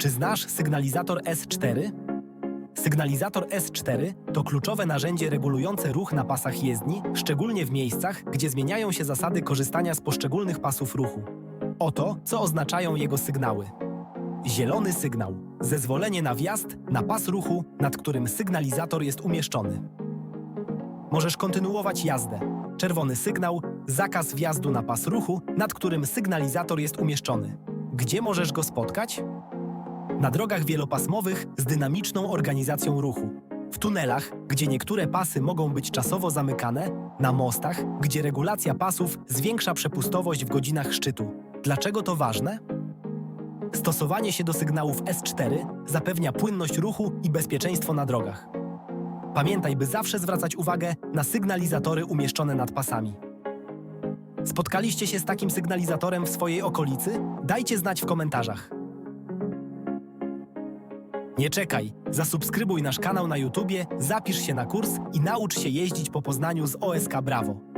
Czy znasz sygnalizator S4? Sygnalizator S4 to kluczowe narzędzie regulujące ruch na pasach jezdni, szczególnie w miejscach, gdzie zmieniają się zasady korzystania z poszczególnych pasów ruchu. Oto, co oznaczają jego sygnały. Zielony sygnał zezwolenie na wjazd na pas ruchu, nad którym sygnalizator jest umieszczony. Możesz kontynuować jazdę. Czerwony sygnał zakaz wjazdu na pas ruchu, nad którym sygnalizator jest umieszczony. Gdzie możesz go spotkać? Na drogach wielopasmowych z dynamiczną organizacją ruchu. W tunelach, gdzie niektóre pasy mogą być czasowo zamykane, na mostach, gdzie regulacja pasów zwiększa przepustowość w godzinach szczytu. Dlaczego to ważne? Stosowanie się do sygnałów S4 zapewnia płynność ruchu i bezpieczeństwo na drogach. Pamiętaj, by zawsze zwracać uwagę na sygnalizatory umieszczone nad pasami. Spotkaliście się z takim sygnalizatorem w swojej okolicy? Dajcie znać w komentarzach. Nie czekaj, zasubskrybuj nasz kanał na YouTubie, zapisz się na kurs i naucz się jeździć po Poznaniu z OSK Brawo.